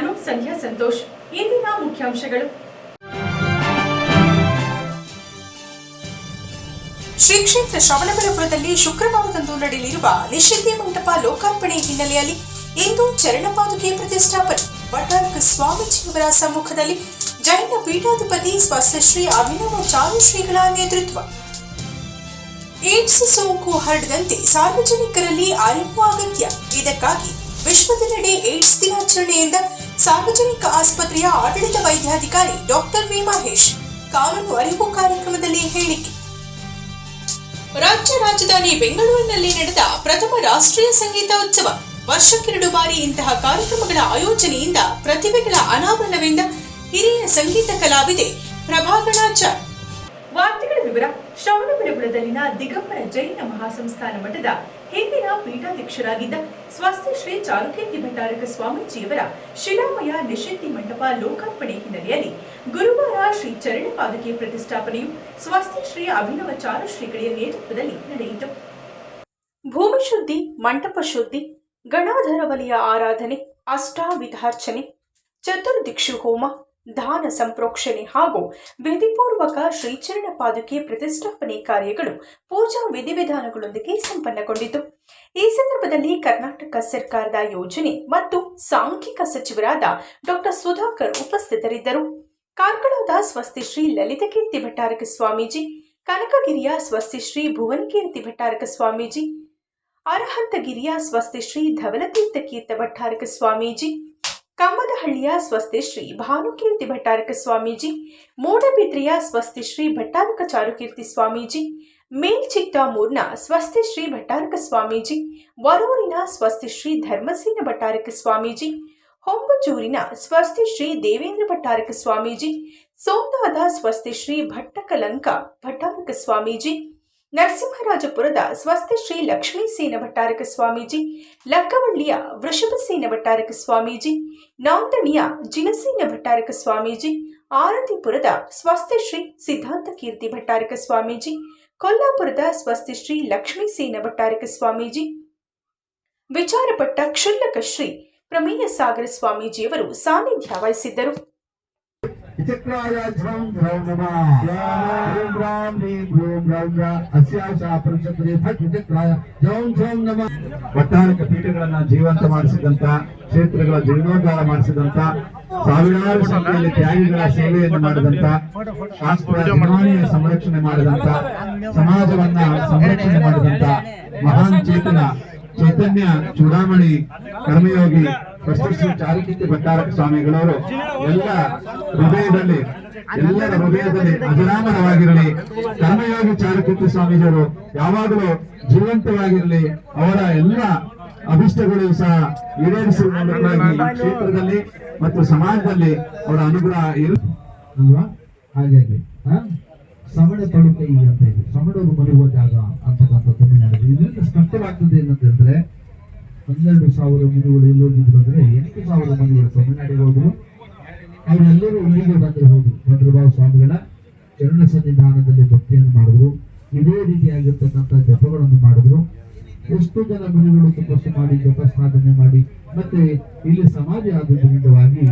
ನಾನು ಸಂಧ್ಯಾ ಸಂತೋಷ್, ಇಂದಿನ ಮುಖ್ಯಾಂಶಗಳು. ಶ್ರೀ ಕ್ಷೇತ್ರ ಶ್ರವಣಬೆಳಪುರದಲ್ಲಿ ಶುಕ್ರವಾರದಂದು ನಡೆಯಲಿರುವ ನಿಷಿದ್ಧಿ ಮಂಟಪ ಲೋಕಾರ್ಪಣೆ ಹಿನ್ನೆಲೆಯಲ್ಲಿ ಇಂದು ಚರಣಪಾದುಕೆ ಪ್ರತಿಷ್ಠಾಪನೆ. ವಟಾರ್ಕ ಸ್ವಾಮೀಜಿಯವರ ಸಮ್ಮುಖದಲ್ಲಿ ಜೈನ ಪೀಠಾಧಿಪತಿ ಸ್ವಸ್ಥಶ್ರೀ ಅಭಿನವ ಚಾರುಶ್ರೀಗಳ ನೇತೃತ್ವ. ಏಡ್ಸ್ ಸೋಂಕು ಹರಡದಂತೆ ಸಾರ್ವಜನಿಕರಲ್ಲಿ ಅರಿವು ಅಗತ್ಯ. ಇದಕ್ಕಾಗಿ ವಿಶ್ವದೆಲ್ಲೆಡೆ ಏಡ್ಸ್ ದಿನಾಚರಣೆಯಿಂದ ಸಾರ್ವಜನಿಕ ಆಸ್ಪತ್ರೆಯ ಆಡಳಿತ ವೈದ್ಯಾಧಿಕಾರಿ ಡಾಕ್ಟರ್ ವಿ ಮಹೇಶ್ ಕಾನೂನು ಅರಿವು ಕಾರ್ಯಕ್ರಮದಲ್ಲಿ ಹೇಳಿಕೆ. ರಾಜ್ಯ ರಾಜಧಾನಿ ಬೆಂಗಳೂರಿನಲ್ಲಿ ನಡೆದ ಪ್ರಥಮ ರಾಷ್ಟ್ರೀಯ ಸಂಗೀತ ಉತ್ಸವ. ವರ್ಷಕ್ಕೆರಡು ಬಾರಿ ಇಂತಹ ಕಾರ್ಯಕ್ರಮಗಳ ಆಯೋಜನೆಯಿಂದ ಪ್ರತಿಭೆಗಳ ಅನಾವರಣವೆಂದ ಹಿರಿಯ ಸಂಗೀತ ಕಲಾವಿದೆ ಪ್ರಭಾಗಣಾಚ ವಾರ್ತೆಗಳ ವಿವರ ಶ್ರವಣಬೆಳಗುಳದಲ್ಲಿನ ದಿಗಂಬರ ಜೈನ ಮಹಾಸಂಸ್ಥಾನ ಮಠದ ಹಿಂದಿನ ಪೀಠಾಧ್ಯಕ್ಷರಾಗಿದ್ದ ಸ್ವಸ್ತಿ ಶ್ರೀ ಚಾರುಕೀರ್ತಿ ಭಟ್ಟಾರಕ ಸ್ವಾಮೀಜಿಯವರ ಶಿಲಾಮಯ ನಿಷೇಧಿ ಮಂಟಪ ಲೋಕಾರ್ಪಣೆ ಹಿನ್ನೆಲೆಯಲ್ಲಿ ಗುರುವಾರ ಶ್ರೀ ಚರಣ ಪ್ರತಿಷ್ಠಾಪನೆಯು ಸ್ವಸ್ತಿ ಶ್ರೀ ಅಭಿನವ ಚಾರು ಶ್ರೀಗಳ ನೇತೃತ್ವದಲ್ಲಿ ನಡೆಯಿತು. ಭೂಮಿ ಶುದ್ಧಿ ಮಂಟಪ ಶುದ್ಧಿ, ಗಣಾಧರ ಆರಾಧನೆ, ಅಷ್ಟಾವಿಧಾರ್ಚನೆ, ಚತುರ್ದಿಕ್ಷು ಹೋಮ ದಾನ ಸಂಪ್ರೋಕ್ಷಣೆ ಹಾಗೂ ವಿಧಿಪೂರ್ವಕ ಶ್ರೀಚರಣ ಪಾದುಕೆ ಪ್ರತಿಷ್ಠಾಪನೆ ಕಾರ್ಯಗಳು ಪೂಜಾ ವಿಧಿವಿಧಾನಗಳೊಂದಿಗೆ ಸಂಪನ್ನಗೊಂಡಿತು. ಈ ಸಂದರ್ಭದಲ್ಲಿ ಕರ್ನಾಟಕ ಸರ್ಕಾರದ ಯೋಜನೆ ಮತ್ತು ಸಾಂಖ್ಯಿಕ ಸಚಿವರಾದ ಡಾಕ್ಟರ್ ಸುಧಾಕರ್ ಉಪಸ್ಥಿತರಿದ್ದರು. ಕಾರ್ಕಳದ ಸ್ವಸ್ತಿ ಶ್ರೀ ಲಲಿತಕೀರ್ತಿ ಭಟ್ಟಾರಕ ಸ್ವಾಮೀಜಿ, ಕನಕಗಿರಿಯ ಸ್ವಸ್ತಿ ಶ್ರೀ ಭುವನಕೀರ್ತಿ ಭಟ್ಟಾರಕ ಸ್ವಾಮೀಜಿ, ಅರಹಂತಗಿರಿಯ ಸ್ವಸ್ತಿ ಶ್ರೀ ಧವಲತೀರ್ಥ ಕೀರ್ತ ಭಟ್ಟಾರಕ ಸ್ವಾಮೀಜಿ ಕಮ್ಮದಹಳ್ಳಿಯ ಸ್ವಸ್ತಿ ಶ್ರೀ ಭಾನುಕೀರ್ತಿ ಭಟ್ಟಾರಕ ಸ್ವಾಮೀಜಿ, ಮೂಡಬಿದ್ರೆಯ ಸ್ವಸ್ತಿ ಶ್ರೀ ಭಟ್ಟಾರಕ ಚಾರುಕೀರ್ತಿ ಸ್ವಾಮೀಜಿ, ಮೇಲ್ಚಿತ್ತಾಮೂರ್ನ ಸ್ವಸ್ತಿ ಶ್ರೀ ಭಟ್ಟಾರಕ ಸ್ವಾಮೀಜಿ, ವರೂರಿನ ಸ್ವಸ್ತಿ ಶ್ರೀ ಧರ್ಮಸೇನ ಭಟ್ಟಾರಕ ಸ್ವಾಮೀಜಿ ಹೊಂಬಜೂರಿನ ಸ್ವಸ್ತಿ ಶ್ರೀ ದೇವೇಂದ್ರ ಭಟ್ಟಾರಕ ಸ್ವಾಮೀಜಿ ಸೋಮನಾದ ಸ್ವಸ್ತಿ ಶ್ರೀ ಭಟ್ಟಕಲಂಕ ಭಟ್ಟಾರಕ ಸ್ವಾಮೀಜಿ ನರಸಿಂಹರಾಜಪುರದ ಸ್ವಸ್ತಿ ಶ್ರೀ ಲಕ್ಷ್ಮೀಸೇನ ಭಟ್ಟಾರಕ ಸ್ವಾಮೀಜಿ, ಲಕ್ಕವಳ್ಳಿಯ ವೃಷಭಸೇನ ಭಟ್ಟಾರಕ ಸ್ವಾಮೀಜಿ, ನಾಂದಣಿಯ ಜಿನಸೇನ ಭಟ್ಟಾರಕ ಸ್ವಾಮೀಜಿ, ಆರತಿಪುರದ ಸ್ವಸ್ತಿ ಶ್ರೀ ಸಿದ್ಧಾಂತ ಕೀರ್ತಿ ಭಟ್ಟಾರಕ ಸ್ವಾಮೀಜಿ, ಕೊಲ್ಲಾಪುರದ ಸ್ವಸ್ತಿ ಶ್ರೀ ಲಕ್ಷ್ಮೀಸೇನ ಭಟ್ಟಾರಕ ಸ್ವಾಮೀಜಿ, ವಿಚಾರಪಟ್ಟ ಕ್ಷುಲ್ಲಕ ಶ್ರೀ ಪ್ರಮೇಯ ಸಾಗರ ಸ್ವಾಮೀಜಿಯವರು ಸಾನ್ನಿಧ್ಯ ವಹಿಸಿದ್ದರು. विचित्राय ध्रुवं ध्रुवं नमः ह्रीं ब्रां ह्रीं भ्रूं ब्रौं ब्रा अस्याशा ಪಂಚಕ್ರಿ ಭಟ್ ವಿಚಿತ್ರಾಯ ಧ್ರುವಂ ಧ್ರುವಂ ನಮಃ ಭಟ್ಟಾರಕ ಪೀಠಗಳನ್ನ ಜೀವಂತ ಮಾಡಿಸಿದಂತ ಕ್ಷೇತ್ರಗಳ ಜೀರ್ಣೋದ್ಧಾರ ಮಾಡಿಸಿದಂತ ಸಾವಿರಾರು ಸಂಖ್ಯೆಯಲ್ಲಿ ತ್ಯಾಗಿಗಳ ಸೇವೆಯನ್ನು ಮಾಡಿದಂತ ಶಾಸ್ತ್ರ ನಿರ್ವಹಣೆಯ ಸಂರಕ್ಷಣೆ ಮಾಡಿದಂತ ಸಮಾಜವನ್ನ ಸಂರಕ್ಷಣೆ ಮಾಡಿದಂತ ಮಹಾನ್ ಚೇತನ ಚೈತನ್ಯ ಚೂಡಾಮಣಿ ಕರ್ಮಯೋಗಿ ಶ್ರೀ ಚಾರಿಕೀರ್ತಿ ಭಟ್ಟಾರಕ ಸ್ವಾಮಿಗಳವರು, ಎಲ್ಲ ಹೃದಯದಲ್ಲಿ, ಎಲ್ಲರ ಹೃದಯದಲ್ಲಿ ಅಜರಾಮರವಾಗಿರಲಿ. ಕರ್ಮಯೋಗಿ ಚಾರಿಕೀರ್ತಿ ಸ್ವಾಮೀಜಿಯವರು ಯಾವಾಗಲೂ ಜೀವಂತವಾಗಿರಲಿ. ಅವರ ಎಲ್ಲ ಅಭಿಷ್ಟಗಳು ಸಹ ಈಡೇರಿಸುವ ಕ್ಷೇತ್ರದಲ್ಲಿ ಮತ್ತು ಸಮಾಜದಲ್ಲಿ ಅವರ ಅನುಗ್ರಹ ಇರು ಅಲ್ವಾ? ಹಾಗಾಗಿ ಸಮಣ ತಳುಕೈ ಅಂತ ಇದೆ ಸಮಣರು ಮರೆಯುವ ಜಾಗ ಅಂತಕ್ಕಂಥ ತಮಿಳುನಾಡು ಇದರಿಂದ ಸ್ಪಷ್ಟವಾಗ್ತದೆ ಏನಂತಂದ್ರೆ ಹನ್ನೆರಡು ಸಾವಿರ ಮನೆಗಳು ಎಲ್ಲಿ ಹೋಗಿದ್ರು ಅಂದ್ರೆ ಎಂಟು ಸಾವಿರ ಮನೆಗಳು ತಮಿಳುನಾಡಿಗೆ ಹೋದ್ರು. ಅವರೆಲ್ಲರೂ ಇಲ್ಲಿಗೆ ಬಂದ್ರೆ ಹೋದ್ರು. ಭದ್ರಭಾವ ಸ್ವಾಮಿಗಳ ಚರಣ ಸನ್ನಿಧಾನದಲ್ಲಿ ಭಕ್ತಿಯನ್ನು ಮಾಡಿದ್ರು. ಇದೇ ರೀತಿಯಾಗಿರ್ತಕ್ಕಂಥ ಜಪಗಳನ್ನು ಮಾಡಿದ್ರು. ಎಷ್ಟು ಜನ ಮನೆಗಳು ತಪಸ್ಸು ಮಾಡಿ, ಜಪ ಸಾಧನೆ ಮಾಡಿ, ಮತ್ತೆ ಇಲ್ಲಿ ಸಮಾಧಿ ಆದುದರಿಂದವಾಗಿ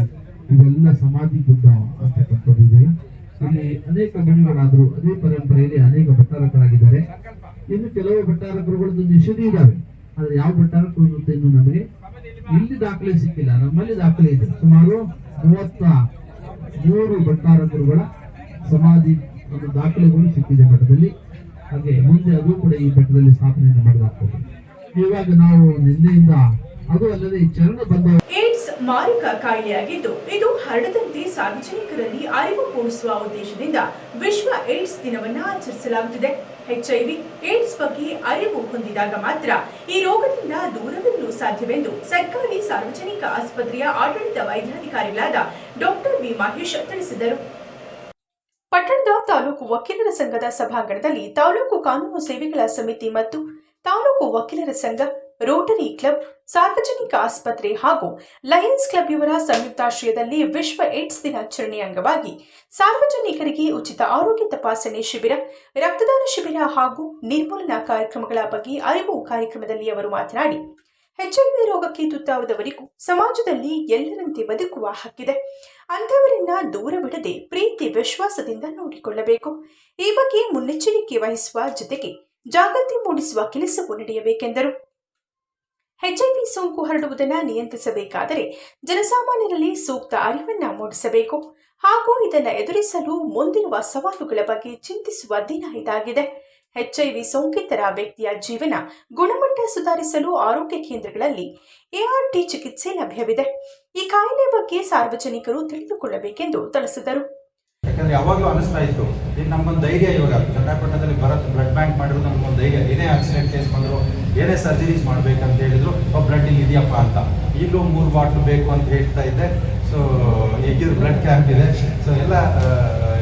ಇದೆಲ್ಲ ಸಮಾಧಿ ಗುಡ್ಡ ಅಂತಕ್ಕಂಥದ್ದು ಇದೆ. ಇಲ್ಲಿ ಅನೇಕ ಮನೆಗಳಾದ್ರು ಅದೇ ಪರಂಪರೆಯಲ್ಲಿ ಅನೇಕ ಭಟ್ಟಾರಕರಾಗಿದ್ದಾರೆ. ಇನ್ನು ಕೆಲವು ಭಟ್ಟಾರಕರುಗಳದ್ದು ನಿಷೇಧ ಇದ್ದಾವೆ ಆದ್ರೆ ಯಾವ ಭಟ್ಟಾರಕರು ಅಂತ ಇನ್ನು ನಮಗೆ ಇಲ್ಲಿ ದಾಖಲೆ ಸಿಕ್ಕಿಲ್ಲ, ನಮ್ಮಲ್ಲಿ ದಾಖಲೆ ಇದೆ. ಸುಮಾರು ಮೂವತ್ತ ಮೂರು ಭಟ್ಟಾರಕರುಗಳ ಸಮಾಧಿ ಒಂದು ದಾಖಲೆಗಳು ಸಿಕ್ಕಿದೆ ಮಠದಲ್ಲಿ. ಹಾಗೆ ಮುಂದೆ ಅದು ಕೂಡ ಈ ಬೆಟ್ಟದಲ್ಲಿ ಸ್ಥಾಪನೆಯನ್ನು ಮಾಡಲಾಗ್ತದೆ. ಇವಾಗ ನಾವು ನಿನ್ನೆಯಿಂದ ಏಡ್ಸ್ ಮಾರಕ ಕಾಯಿಲೆಯಾಗಿದ್ದು, ಇದು ಹರಡದಂತೆ ಸಾರ್ವಜನಿಕರಲ್ಲಿ ಅರಿವು ಮೂಡಿಸುವ ಉದ್ದೇಶದಿಂದ ವಿಶ್ವ ಏಡ್ಸ್ ದಿನವನ್ನು ಆಚರಿಸಲಾಗುತ್ತಿದೆ. ಎಚ್ಐವಿ, ಏಡ್ಸ್ ಬಗ್ಗೆ ಅರಿವು ಹೊಂದಿದಾಗ ಮಾತ್ರ ಈ ರೋಗದಿಂದ ದೂರವಿರಲು ಸಾಧ್ಯವೆಂದು ಸರ್ಕಾರಿ ಸಾರ್ವಜನಿಕ ಆಸ್ಪತ್ರೆಯ ಆಡಳಿತ ವೈದ್ಯಾಧಿಕಾರಿಗಳಾದ ಡಾಕ್ಟರ್ ವಿ ಮಹೇಶ್ ತಿಳಿಸಿದರು. ಪಟ್ಟಣದ ತಾಲೂಕು ವಕೀಲರ ಸಂಘದ ಸಭಾಂಗಣದಲ್ಲಿ ತಾಲೂಕು ಕಾನೂನು ಸೇವೆಗಳ ಸಮಿತಿ ಮತ್ತು ತಾಲೂಕು ವಕೀಲರ ಸಂಘ ರೋಟರಿ ಕ್ಲಬ್, ಸಾರ್ವಜನಿಕ ಆಸ್ಪತ್ರೆ ಹಾಗೂ ಲಯನ್ಸ್ ಕ್ಲಬ್ ಇವರ ಸಂಯುಕ್ತಾಶ್ರಯದಲ್ಲಿ ವಿಶ್ವ ಏಡ್ಸ್ ದಿನಾಚರಣೆ ಅಂಗವಾಗಿ ಸಾರ್ವಜನಿಕರಿಗೆ ಉಚಿತ ಆರೋಗ್ಯ ತಪಾಸಣೆ ಶಿಬಿರ, ರಕ್ತದಾನ ಶಿಬಿರ ಹಾಗೂ ನಿರ್ಮೂಲನಾ ಕಾರ್ಯಕ್ರಮಗಳ ಬಗ್ಗೆ ಅರಿವು ಕಾರ್ಯಕ್ರಮದಲ್ಲಿ ಅವರು ಮಾತನಾಡಿ ಎಚ್ಐವಿ ರೋಗಕ್ಕೆ ತುತ್ತಾದವರಿಗೂ ಸಮಾಜದಲ್ಲಿ ಎಲ್ಲರಂತೆ ಬದುಕುವ ಹಕ್ಕಿದೆ. ಅಂಥವರನ್ನ ದೂರ ಬಿಡದೆ ಪ್ರೀತಿ, ವಿಶ್ವಾಸದಿಂದ ನೋಡಿಕೊಳ್ಳಬೇಕು. ಈ ಬಗ್ಗೆ ಮುನ್ನೆಚ್ಚರಿಕೆ ವಹಿಸುವ ಜೊತೆಗೆ ಜಾಗೃತಿ ಮೂಡಿಸುವ ಕೆಲಸವೂ ನಡೆಯಬೇಕೆಂದರು. ಎಚ್ಐವಿ ಸೋಂಕು ಹರಡುವುದನ್ನು ನಿಯಂತ್ರಿಸಬೇಕಾದರೆ ಜನಸಾಮಾನ್ಯರಲ್ಲಿ ಸೂಕ್ತ ಅರಿವನ್ನ ಮೂಡಿಸಬೇಕು ಹಾಗೂ ಇದನ್ನು ಎದುರಿಸಲು ಮುಂದಿರುವ ಸವಾಲುಗಳ ಬಗ್ಗೆ ಚಿಂತಿಸುವ ದಿನ ಇದಾಗಿದೆ. ಎಚ್ಐವಿ ಸೋಂಕಿತರ ವ್ಯಕ್ತಿಯ ಜೀವನ ಗುಣಮಟ್ಟ ಸುಧಾರಿಸಲು ಆರೋಗ್ಯ ಕೇಂದ್ರಗಳಲ್ಲಿ ಎಆರ್ಟಿ ಚಿಕಿತ್ಸೆ ಲಭ್ಯವಿದೆ. ಈ ಕಾಯಿಲೆ ಬಗ್ಗೆ ಸಾರ್ವಜನಿಕರು ತಿಳಿದುಕೊಳ್ಳಬೇಕೆಂದು ತಿಳಿಸಿದರು. ಯಾಕಂದ್ರೆ ಯಾವಾಗಲೂ ಅನಿಸ್ತಾ ಇತ್ತು, ಇದು ನಮ್ಗೊಂದು ಧೈರ್ಯ ಇವಾಗ ಚನ್ನಪಟ್ಟಣದಲ್ಲಿ ಬರತ್ ಬ್ಲಡ್ ಬ್ಯಾಂಕ್ ಮಾಡಿರೋದು ನಮ್ಗೊಂದು ಧೈರ್ಯ ಇದೇ ಆಕ್ಸಿಡೆಂಟ್ ಕೇಸ್ ಬಂದ್ರು ಏನೇ ಸರ್ಜರೀಸ್ ಮಾಡ್ಬೇಕಂತ ಹೇಳಿದ್ರು ಬ್ಲಡ್ ಇದೆಯಪ್ಪ ಅಂತ. ಈಗಲೂ ಮೂರು ಬಾಟ್ಲು ಬೇಕು ಅಂತ ಹೇಳ್ತಾ ಇದ್ದೆ. ಸೊ ಈಗಿದ್ರು ಬ್ಲಡ್ ಕ್ಯಾಂಪ್ ಇದೆ. ಸೊ ಎಲ್ಲ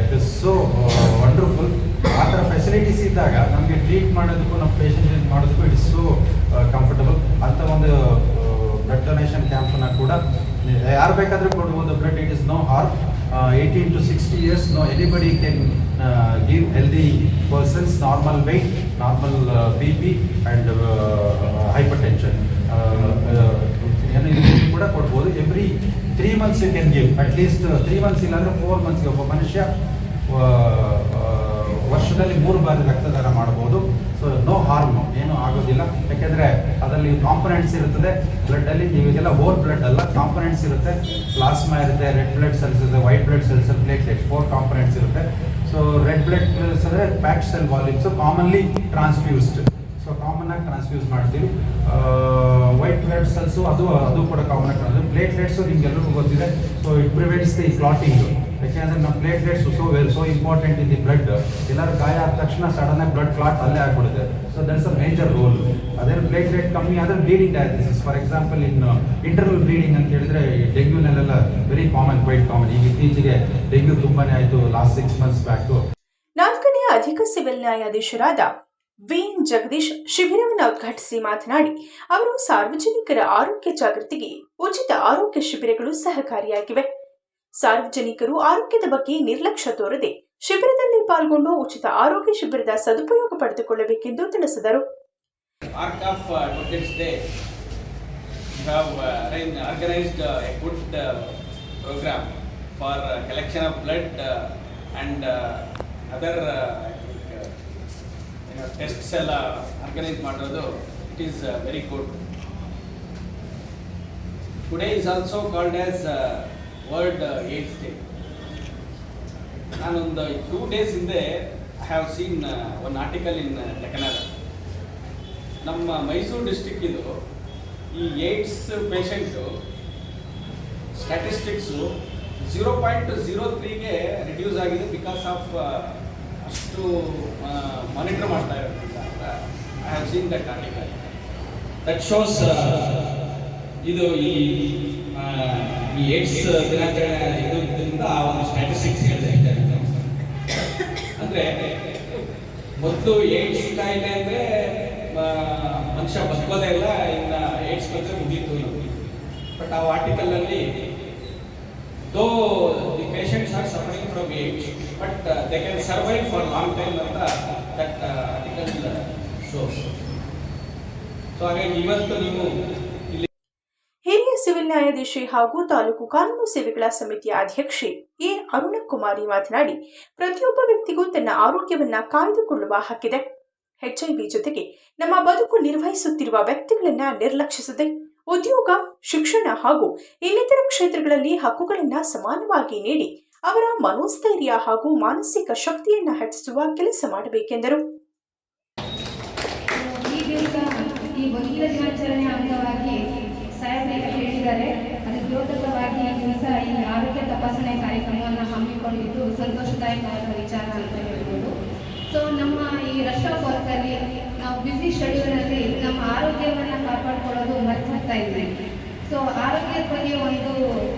ಇಟ್ ಇಸ್ ಸೋ ವಂಡರ್ಫುಲ್ ಆ ಥರ ಫೆಸಿಲಿಟೀಸ್ ಇದ್ದಾಗ ನಮಗೆ ಟ್ರೀಟ್ ಮಾಡೋದಕ್ಕೂ, ನಮ್ಮ ಪೇಷಂಟ್ ಮಾಡೋದಕ್ಕೂ ಇಟ್ ಇಸ್ ಸೋ ಕಂಫರ್ಟಬಲ್ ಅಂತ ಒಂದು ಬ್ಲಡ್ ಡೊನೇಷನ್ ಕ್ಯಾಂಪನ್ನ ಕೂಡ ಯಾರು ಬೇಕಾದರೂ ಕೊಡ್ಬೋದು. Blood it is no harm eighteen to sixty years no anybody can give healthy persons normal weight normal B P and hypertension ಏನು ಇದನ್ನು ಕೂಡ ಕೊಡ್ಬೋದು. Every three months you can give at least three months ಇಲ್ಲಾಂದ್ರೆ four ಮಂತ್ಸ್ಗೆ ಒಬ್ಬ ಮನುಷ್ಯ ವರ್ಷದಲ್ಲಿ ಮೂರು ಬಾರಿ ರಕ್ತದಾನ ಮಾಡ್ಬೋದು. ನೋ ಹಾರ್ಮ್ ಏನು ಆಗೋದಿಲ್ಲ. ಯಾಕೆಂದರೆ ಅದರಲ್ಲಿ ಕಾಂಪೊನೆಂಟ್ಸ್ ಇರುತ್ತದೆ. ಬ್ಲಡ್ಡಲ್ಲಿ ಇವಾಗೆಲ್ಲ ಹೋಲ್ ಬ್ಲಡ್ ಅಲ್ಲ ಕಾಂಪೊನೆಂಟ್ಸ್ ಇರುತ್ತೆ. ಪ್ಲಾಸ್ಮಾ ಇರುತ್ತೆ ರೆಡ್ ಬ್ಲಡ್ ಸೆಲ್ಸ್ ಇರುತ್ತೆ white blood cells platelet four components ಇರುತ್ತೆ. ಸೊ ರೆಡ್ ಬ್ಲಡ್ ಸೆಲ್ಸ್ ಅಂದರೆ pack cell volumes commonly transfused so common ಆಗಿ ಟ್ರಾನ್ಸ್ಫ್ಯೂಸ್ ಮಾಡ್ತೀವಿ. ವೈಟ್ ಬ್ಲಡ್ ಸೆಲ್ಸು ಅದು ಅದು ಕೂಡ ಕಾಮನ್ ಆಗಿ ಟ್ರಾನ್ಸ್ ಪ್ಲೇಟ್ಲೆಟ್ಸು ನಿಮ್ಗೆಲ್ಲರಿಗೂ ಗೊತ್ತಿದೆ. So it prevents the clotting ಯಾಕೆಂದ್ರೆ ನಮ್ಮ platelets so well so important in the blood ಎಲ್ಲರೂ ಗಾಯ ಆದ ತಕ್ಷಣ ಸಡನ್ ಆಗಿ ಬ್ಲಡ್ ಕ್ಲಾಟ್ ಅಲ್ಲೇ ಆಗ್ಬಿಡುತ್ತೆ. So that's a major role ಅದೇ ಪ್ಲೇಟ್ಲೆಟ್ ಕಮ್ಮಿ ಆದರೆ bleeding dialysis for example in internal bleeding ಅಂತ ಹೇಳಿದ್ರೆ ಡೆಂಗ್ಯೂನಲ್ಲೆಲ್ಲ ವೆರಿ ಕಾಮನ್ ಕ್ವೈಟ್ ಕಾಮನ್ ಈಗ ಇತ್ತೀಚೆಗೆ ಡೆಂಗ್ಯೂ ತುಂಬಾನೇ ಆಯಿತು ಲಾಸ್ಟ್ ಸಿಕ್ಸ್ ಮಂತ್ಸ್ ಬ್ಯಾಕ್ ನಾಲ್ಕನೇ ಅಧಿಕ ಸಿವಿಲ್ ನ್ಯಾಯಾಧೀಶರಾದ ವಿಎನ್ ಜಗದೀಶ್ ಶಿಬಿರವನ್ನು ಉದ್ಘಾಟಿಸಿ ಮಾತನಾಡಿ, ಅವರು ಸಾರ್ವಜನಿಕರ ಆರೋಗ್ಯ ಜಾಗೃತಿಗೆ ಉಚಿತ ಆರೋಗ್ಯ ಶಿಬಿರಗಳು ಸಹಕಾರಿಯಾಗಿವೆ. ಸಾರ್ವಜನಿಕರು ಆರೋಗ್ಯದ ಬಗ್ಗೆ ನಿರ್ಲಕ್ಷ್ಯ ತೋರದೆ ಶಿಬಿರದಲ್ಲಿ ಪಾಲ್ಗೊಂಡು ಉಚಿತ ಆರೋಗ್ಯ ಶಿಬಿರದ ಸದುಪಯೋಗ ಪಡೆದುಕೊಳ್ಳಬೇಕೆಂದು ತಿಳಿಸಿದರು tests uh, uh, uh, uh, uh, uh, uh, uh, uh, ಎಲ್ಲ ಆರ್ಗನೈಸ್ ಮಾಡೋದು it is very good today is also called as world AIDS day ನಾನೊಂದು ಟೂ ಡೇಸ್ ಹಿಂದೆ I have seen one article in ಲೆಕನಾಲ ನಮ್ಮ ಮೈಸೂರು ಡಿಸ್ಟಿಕ್ಕಿದು ಈ AIDS patient statistics zero point zero ತ್ರೀಗೆ reduce ಆಗಿದೆ because of ಅಷ್ಟು monitor ಮಾಡ್ತಾ ಇರೋದ್ರಿಂದ I have seen that article that shows ಇದು ಈ ಈ ಏಡ್ಸ್ ದಿನಾಚರಣೆ ಇದು ಇದರಿಂದ ಆ ಒಂದು ಸ್ಟ್ಯಾಟಿಸ್ಟಿಕ್ಸ್ ಹೇಳ್ತಾ ಇದ್ದಾರೆ. ಅಂದ್ರೆ ಮೊದಲು ಏಡ್ಸ್ ಕಾಯಿಲೆ ಅಂದ್ರೆ ಮನುಷ್ಯ ಬದುಕೋದೇ ಇಲ್ಲ, ಇನ್ನ ಏಡ್ಸ್ ಬಂದ್ರೆ ಮುಗೀತು ಬಟ್ ಆ ಆರ್ಟಿಕಲ್ ಅಲ್ಲಿ though the patients are suffering from AIDS but they can survive for long time ಅಂತ ದಟ್ ಆರ್ಟಿಕಲ್ ಶೋಸ್ ಸೊ ಹಾಗಾಗಿ ಇವತ್ತು ನೀವು ನ್ಯಾಯಾಧೀಶೆ ಹಾಗೂ ತಾಲೂಕು ಕಾನೂನು ಸೇವೆಗಳ ಸಮಿತಿಯ ಅಧ್ಯಕ್ಷೆ ಎ ಅರುಣಕುಮಾರಿ ಮಾತನಾಡಿ, ಪ್ರತಿಯೊಬ್ಬ ವ್ಯಕ್ತಿಗೂ ತನ್ನ ಆರೋಗ್ಯವನ್ನ ಕಾಯ್ದುಕೊಳ್ಳುವ ಹಕ್ಕಿದೆ. ಎಚ್ಐವಿ ಜೊತೆಗೆ ನಮ್ಮ ಬದುಕು ನಿರ್ವಹಿಸುತ್ತಿರುವ ವ್ಯಕ್ತಿಗಳನ್ನ ನಿರ್ಲಕ್ಷಿಸದೆ ಉದ್ಯೋಗ, ಶಿಕ್ಷಣ ಹಾಗೂ ಇನ್ನಿತರ ಕ್ಷೇತ್ರಗಳಲ್ಲಿ ಹಕ್ಕುಗಳನ್ನ ಸಮಾನವಾಗಿ ನೀಡಿ ಅವರ ಮನೋಸ್ಥೈರ್ಯ ಹಾಗೂ ಮಾನಸಿಕ ಶಕ್ತಿಯನ್ನ ಹೆಚ್ಚಿಸುವ ಕೆಲಸ ಮಾಡಬೇಕೆಂದರು. ಈ ದಿವಸ ಈ ವಕೀಲ ದಿನಾಚರಣೆ ಅಂಗವಾಗಿ ಸಾಹೇಬರಿಗೆ ಹೇಳಿದ್ದಾರೆ. ಅದಕ್ಕೆ ದ್ಯೋತಕವಾಗಿ ಈ ದಿವಸ ಈ ಆರೋಗ್ಯ ತಪಾಸಣೆ ಕಾರ್ಯಕ್ರಮವನ್ನು ಹಮ್ಮಿಕೊಂಡಿದ್ದು ಸಂತೋಷದಾಯಕವಾದ ವಿಚಾರ ಅಂತ ಹೇಳ್ಬೋದು. ಸೊ ನಮ್ಮ ಈ ರಶ್ ಆಫ್ ವರ್ಕಲ್ಲಿ ನಾವು ಬ್ಯುಸಿ ಶೆಡ್ಯೂಲ್ನಲ್ಲಿ ನಮ್ಮ ಆರೋಗ್ಯವನ್ನು ಕಾಪಾಡಿಕೊಳ್ಳೋದು ಮರ್ತು ಹೋಗ್ತಾ ಇದ್ವಿ. ಸೊ ಆರೋಗ್ಯದ ಬಗ್ಗೆ ಒಂದು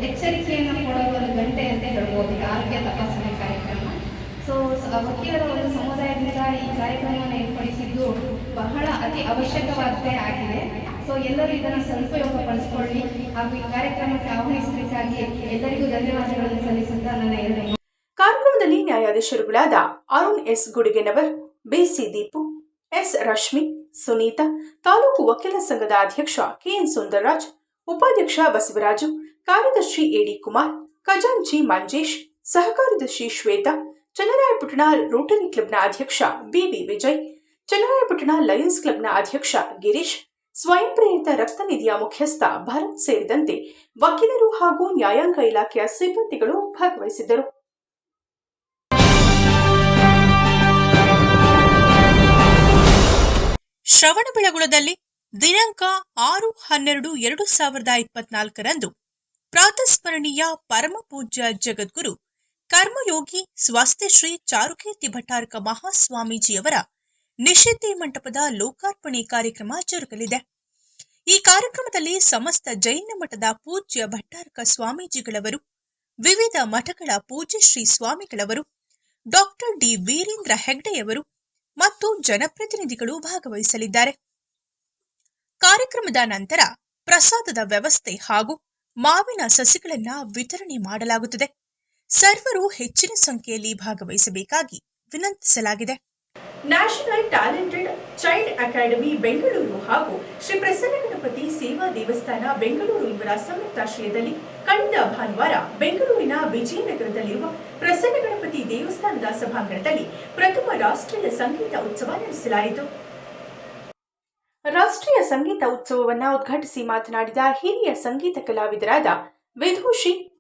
ಎಚ್ಚರಿಕೆಯನ್ನು ಕೊಡೋದು ಒಂದು ಗಂಟೆ ಅಂತ ಹೇಳ್ಬೋದು ಈ ಆರೋಗ್ಯ ತಪಾಸಣೆ ಕಾರ್ಯಕ್ರಮ. ಸೊ ವಕೀಲರ ಒಂದು ಸಮುದಾಯದಿಂದ ಈ ಕಾರ್ಯಕ್ರಮವನ್ನು ಏರ್ಪಡಿಸಿದ್ದು ಬಹಳ ಅತಿ ಅವಶ್ಯಕವಾದ್ದೇ ಆಗಿದೆ. ಸೊ ಎಲ್ಲರೂ ಇದನ್ನು ಸದುಪಯೋಗ ಪಡಿಸಿಕೊಳ್ಳಿ ಹಾಗೂ ಈ ಕಾರ್ಯಕ್ರಮಕ್ಕೆ ಆಹ್ವಾನಿಸಬೇಕಾಗಿ ಎಲ್ಲರಿಗೂ ಧನ್ಯವಾದಗಳನ್ನು ಸಲ್ಲಿಸುತ್ತಾ ನನ್ನ ಎರಡು ಕಾರ್ಯಕ್ರಮದಲ್ಲಿ ನ್ಯಾಯಾಧೀಶರುಗಳಾದ Arun S. Gudigenavar, BC Deepu, S. Rashmi, Sunita, taluk ವಕೀಲ ಸಂಘದ ಅಧ್ಯಕ್ಷ ಕೆಎನ್ ಸುಂದರರಾಜ್, ಉಪಾಧ್ಯಕ್ಷ ಬಸವರಾಜು, ಕಾರ್ಯದರ್ಶಿ ಎಡಿ ಕುಮಾರ್, ಖಜಾಂಚಿ ಮಂಜೇಶ್, ಸಹಕಾರ್ಯದರ್ಶಿ ಶ್ವೇತಾ, ಚನ್ನರಾಯಪಟ್ಟಣ ರೋಟರಿ ಕ್ಲಬ್ನ ಅಧ್ಯಕ್ಷ ಬಿವಿ ವಿಜಯ್, ಚನ್ನರಾಯಪಟ್ಟಣ ಲಯನ್ಸ್ ಕ್ಲಬ್ನ ಅಧ್ಯಕ್ಷ ಗಿರೀಶ್ ಸ್ವಯಂ ಪ್ರೇರಿತ ರಕ್ತ ನಿಧಿಯ ಮುಖ್ಯಸ್ಥ ಭರತ್ ಸೇರಿದಂತೆ ವಕೀಲರು ಹಾಗೂ ನ್ಯಾಯಾಂಗ ಇಲಾಖೆಯ ಸಿಬ್ಬಂದಿಗಳು ಭಾಗವಹಿಸಿದ್ದರು. ಶ್ರವಣಬೆಳಗೊಳದಲ್ಲಿ ದಿನಾಂಕ ಆರು ಹನ್ನೆರಡು ಎರಡು ಸಾವಿರದ ಇಪ್ಪತ್ನಾಲ್ಕರಂದು ಪ್ರಾತಸ್ಮರಣೀಯ ಪರಮಪೂಜ್ಯ ಜಗದ್ಗುರು ಕರ್ಮಯೋಗಿ ಸ್ವಾಸ್ಥ್ಯಶ್ರೀ ಚಾರುಕೀರ್ತಿ ಭಟ್ಟಾರಕ ಮಹಾಸ್ವಾಮೀಜಿಯವರ ನಿಷಿದ್ಧಿ ಮಂಟಪದ ಲೋಕಾರ್ಪಣೆ ಕಾರ್ಯಕ್ರಮ ಜರುಗಲಿದೆ. ಈ ಕಾರ್ಯಕ್ರಮದಲ್ಲಿ ಸಮಸ್ತ ಜೈನ ಮಠದ ಪೂಜ್ಯ ಭಟ್ಟಾರಕ ಸ್ವಾಮೀಜಿಗಳವರು, ವಿವಿಧ ಮಠಗಳ ಪೂಜ್ಯ ಶ್ರೀ ಸ್ವಾಮಿಗಳವರು, ಡಾಕ್ಟರ್ ಡಿ ವೀರೇಂದ್ರ ಹೆಗ್ಡೆಯವರು ಮತ್ತು ಜನಪ್ರತಿನಿಧಿಗಳು ಭಾಗವಹಿಸಲಿದ್ದಾರೆ. ಕಾರ್ಯಕ್ರಮದ ನಂತರ ಪ್ರಸಾದದ ವ್ಯವಸ್ಥೆ ಹಾಗೂ ಮಾವಿನ ಸಸಿಗಳನ್ನು ವಿತರಣೆ ಮಾಡಲಾಗುತ್ತದೆ. ಸರ್ವರು ಹೆಚ್ಚಿನ ಸಂಖ್ಯೆಯಲ್ಲಿ ಭಾಗವಹಿಸಬೇಕಾಗಿ ವಿನಂತಿಸಲಾಗಿದೆ. National talented child academy Bengaluru ಹಾಗೂ ಶ್ರೀ ಪ್ರಸನ್ನ ಗಣಪತಿ ಸೇವಾ ದೇವಸ್ಥಾನ ಬೆಂಗಳೂರು ಇವರ ಸಂಯುಕ್ತಾಶ್ರಯದಲ್ಲಿ ಕಳೆದ ಭಾನುವಾರ ಬೆಂಗಳೂರಿನ ವಿಜಯನಗರದಲ್ಲಿರುವ ಪ್ರಸನ್ನ ಗಣಪತಿ ದೇವಸ್ಥಾನದ ಸಭಾಂಗಣದಲ್ಲಿ ಪ್ರಥಮ ರಾಷ್ಟ್ರೀಯ ಸಂಗೀತ ಉತ್ಸವ ನಡೆಸಲಾಯಿತು. ರಾಷ್ಟ್ರೀಯ ಸಂಗೀತ ಉತ್ಸವವನ್ನು ಉದ್ಘಾಟಿಸಿ ಮಾತನಾಡಿದ ಹಿರಿಯ ಸಂಗೀತ ಕಲಾವಿದರಾದ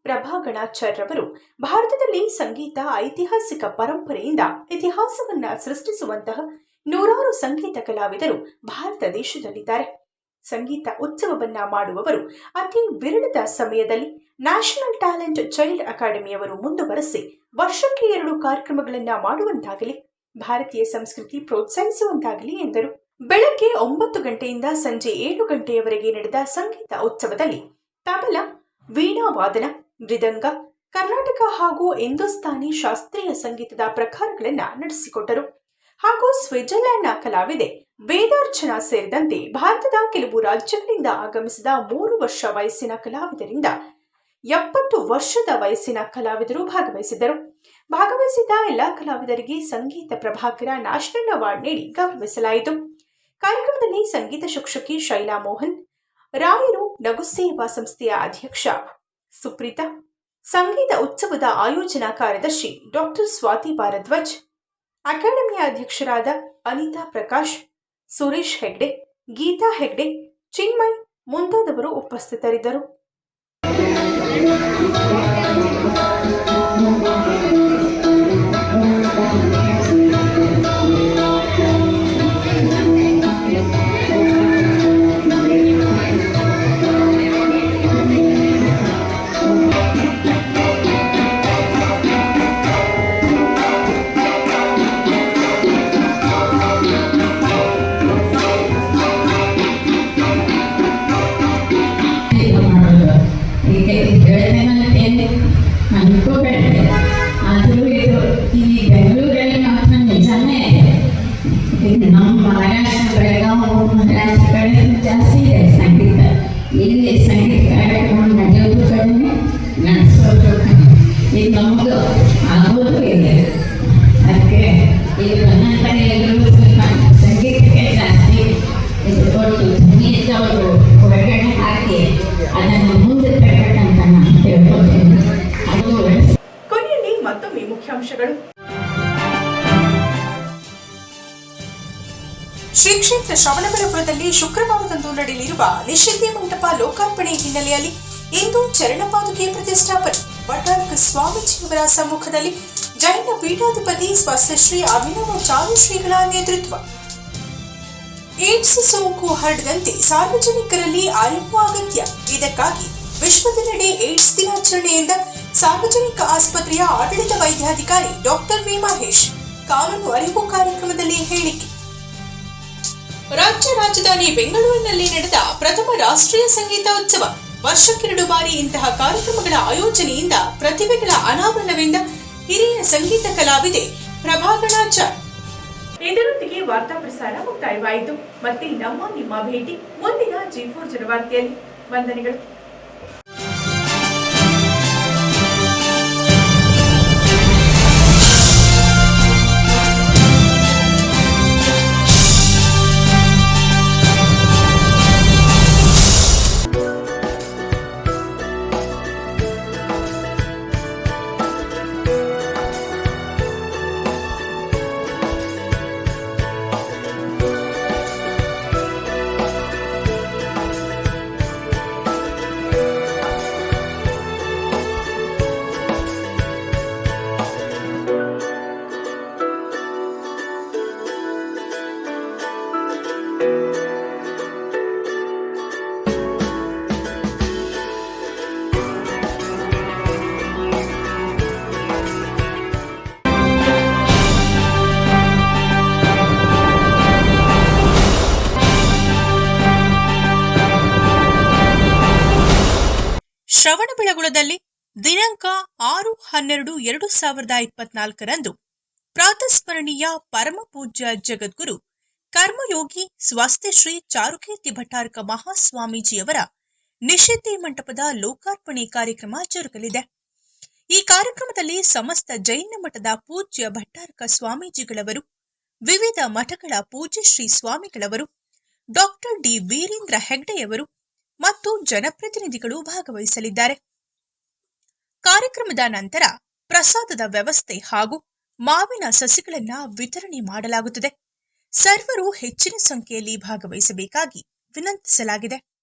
ವಿದೂಷಿ ಪ್ರಭಾಗಣಾಚಾರ್ಯ ಅವರು ಭಾರತದಲ್ಲಿ ಸಂಗೀತ, ಐತಿಹಾಸಿಕ ಪರಂಪರೆಯಿಂದ ಇತಿಹಾಸವನ್ನ ಸೃಷ್ಟಿಸುವಂತಹ ನೂರಾರು ಸಂಗೀತ ಕಲಾವಿದರು ಭಾರತ ದೇಶದಲ್ಲಿದ್ದಾರೆ. ಸಂಗೀತ ಉತ್ಸವವನ್ನ ಮಾಡುವವರು ಅತಿ ವಿರಳದ ಸಮಯದಲ್ಲಿ ನ್ಯಾಷನಲ್ ಟ್ಯಾಲೆಂಟ್ ಚೈಲ್ಡ್ ಅಕಾಡೆಮಿಯವರು ಮುಂದುವರೆಸಿ ವರ್ಷಕ್ಕೆ ಎರಡು ಕಾರ್ಯಕ್ರಮಗಳನ್ನ ಮಾಡುವಂತಾಗಲಿ, ಭಾರತೀಯ ಸಂಸ್ಕೃತಿ ಪ್ರೋತ್ಸಾಹಿಸುವಂತಾಗಲಿ ಎಂದರು. ಬೆಳಗ್ಗೆ ಒಂಬತ್ತು ಗಂಟೆಯಿಂದ ಸಂಜೆ ಏಳು ಗಂಟೆಯವರೆಗೆ ನಡೆದ ಸಂಗೀತ ಉತ್ಸವದಲ್ಲಿ ತಬಲ ವೀಣಾ ವಾದನ ಮೃದಂಗ, ಕರ್ನಾಟಕ ಹಾಗೂ ಹಿಂದೂಸ್ತಾನಿ ಶಾಸ್ತ್ರೀಯ ಸಂಗೀತದ ಪ್ರಕಾರಗಳನ್ನು ನಡೆಸಿಕೊಟ್ಟರು. ಹಾಗೂ ಸ್ವಿಟ್ಜರ್ಲೆಂಡ್ನ ಕಲಾವಿದೆ ವೇದಾರ್ಚನಾ ಸೇರಿದಂತೆ ಭಾರತದ ಕೆಲವು ರಾಜ್ಯಗಳಿಂದ ಆಗಮಿಸಿದ ಮೂರು ವರ್ಷ ವಯಸ್ಸಿನ ಕಲಾವಿದರಿಂದ ಎಪ್ಪತ್ತು ವರ್ಷದ ವಯಸ್ಸಿನ ಕಲಾವಿದರು ಭಾಗವಹಿಸಿದ್ದರು. ಭಾಗವಹಿಸಿದ್ದ ಎಲ್ಲ ಕಲಾವಿದರಿಗೆ ಸಂಗೀತ ಪ್ರಭಾಕರ ನ್ಯಾಷನಲ್ ಅವಾರ್ಡ್ ನೀಡಿ ಗೌರವಿಸಲಾಯಿತು. ಕಾರ್ಯಕ್ರಮದಲ್ಲಿ ಸಂಗೀತ ಶಿಕ್ಷಕಿ ಶೈಲಾ ಮೋಹನ್, ರಾಯರು ನಗುಸೇವಾ ಸಂಸ್ಥೆಯ ಅಧ್ಯಕ್ಷ ಸುಪ್ರೀತಾ. ಸಂಗೀತ ಉತ್ಸವದ ಆಯೋಜನಾ ಕಾರ್ಯದರ್ಶಿ ಡಾಕ್ಟರ್ ಸ್ವಾತಿ ಭಾರದ್ವಾಜ್ ಅಕಾಡೆಮಿಯ ಅಧ್ಯಕ್ಷರಾದ ಅನಿತಾ ಪ್ರಕಾಶ್, ಸುರೇಶ್ ಹೆಗ್ಡೆ, ಗೀತಾ ಹೆಗ್ಡೆ, ಚಿನ್ಮಯ್ ಮುಂತಾದವರು ಉಪಸ್ಥಿತರಿದ್ದರು. ಶ್ರೀ ಕ್ಷೇತ್ರ ಶ್ರವಣಬೆಳಪುರದಲ್ಲಿ ಶುಕ್ರವಾರದಂದು ನಡೆಯಲಿರುವ ನಿಷಿದ್ಧಿ ಮಂಟಪ ಲೋಕಾರ್ಪಣೆ ಹಿನ್ನೆಲೆಯಲ್ಲಿ ಇಂದು ಚರಣಪಾದುಕೆ ಪ್ರತಿಷ್ಠಾಪನೆ. ಭಟ್ಟಾರಕ ಸ್ವಾಮೀಜಿಯವರ ಸಮ್ಮುಖದಲ್ಲಿ ಜೈನ ಪೀಠಾಧಿಪತಿ ಸ್ವಸ್ಥಶ್ರೀ ಅಭಿನವ ಚಾರು ಶ್ರೀಗಳ ನೇತೃತ್ವ. ಏಡ್ಸ್ ಸೋಂಕು ಹರಡದಂತೆ ಸಾರ್ವಜನಿಕರಲ್ಲಿ ಅರಿವು ಅಗತ್ಯ. ಇದಕ್ಕಾಗಿ ವಿಶ್ವದೆಲ್ಲೆಡೆ ಏಡ್ಸ್ ದಿನಾಚರಣೆಯಿಂದ ಸಾರ್ವಜನಿಕ ಆಸ್ಪತ್ರೆಯ ಆಡಳಿತ ವೈದ್ಯಾಧಿಕಾರಿ ಡಾಕ್ಟರ್ ವಿ ಮಹೇಶ್ ಕಾನೂನು ಅರಿವು ಕಾರ್ಯಕ್ರಮದಲ್ಲಿ ಹೇಳಿಕೆ. ರಾಜಧಾನಿ ಬೆಂಗಳೂರಿನಲ್ಲಿ ನಡೆದ ಪ್ರಥಮ ರಾಷ್ಟ್ರೀಯ ಸಂಗೀತ ಉತ್ಸವ. ವರ್ಷಕ್ಕೆರಡು ಬಾರಿ ಇಂತಹ ಕಾರ್ಯಕ್ರಮಗಳ ಆಯೋಜನೆಯಿಂದ ಪ್ರತಿಭೆಗಳ ಅನಾವರಣವೆಂದ ಹಿರಿಯ ಸಂಗೀತ ಕಲಾವಿದೆ ಪ್ರಭಾಕರಾಚಾರ್ ಇದರೊಂದಿಗೆ ವಾರ್ತಾ ಪ್ರಸಾರ ಮುಕ್ತಾಯವಾಯಿತು. ಮತ್ತೆ ನಮ್ಮ ನಿಮ್ಮ ಭೇಟಿ ಮುಂದಿನ ಜಿ ಫೋರ್ ವಂದನೆಗಳು. ಶ್ರವಣಬೆಳಗೊಳದಲ್ಲಿ ದಿನಾಂಕ ಆರು ಹನ್ನೆರಡು ಎರಡು ಸಾವಿರದ ಇಪ್ಪತ್ನಾಲ್ಕರಂದು ಪ್ರಾತಸ್ಮರಣೀಯ ಪರಮಪೂಜ್ಯ ಜಗದ್ಗುರು ಕರ್ಮಯೋಗಿ ಸ್ವಾಸ್ಥ್ಯಶ್ರೀ ಚಾರುಕೀರ್ತಿ ಭಟ್ಟಾರ್ಕ ಮಹಾಸ್ವಾಮೀಜಿಯವರ ನಿಷಿದ್ಧಿ ಮಂಟಪದ ಲೋಕಾರ್ಪಣೆ ಕಾರ್ಯಕ್ರಮ ಜರುಗಲಿದೆ. ಈ ಕಾರ್ಯಕ್ರಮದಲ್ಲಿ ಸಮಸ್ತ ಜೈನ ಮಠದ ಪೂಜ್ಯ ಭಟ್ಟಾರ್ಕ ಸ್ವಾಮೀಜಿಗಳವರು, ವಿವಿಧ ಮಠಗಳ ಪೂಜ್ಯ ಶ್ರೀ ಸ್ವಾಮಿಗಳವರು, ಡಾಕ್ಟರ್ ಡಿ ವೀರೇಂದ್ರ ಹೆಗ್ಡೆಯವರು ಮತ್ತು ಜನಪ್ರತಿನಿಧಿಗಳು ಭಾಗವಹಿಸಲಿದ್ದಾರೆ. ಕಾರ್ಯಕ್ರಮದ ನಂತರ ಪ್ರಸಾದದ ವ್ಯವಸ್ಥೆ ಹಾಗೂ ಮಾವಿನ ಸಸಿಗಳನ್ನ ವಿತರಣೆ ಮಾಡಲಾಗುತ್ತದೆ. ಸರ್ವರು ಹೆಚ್ಚಿನ ಸಂಖ್ಯೆಯಲ್ಲಿ ಭಾಗವಹಿಸಬೇಕಾಗಿ ವಿನಂತಿಸಲಾಗಿದೆ.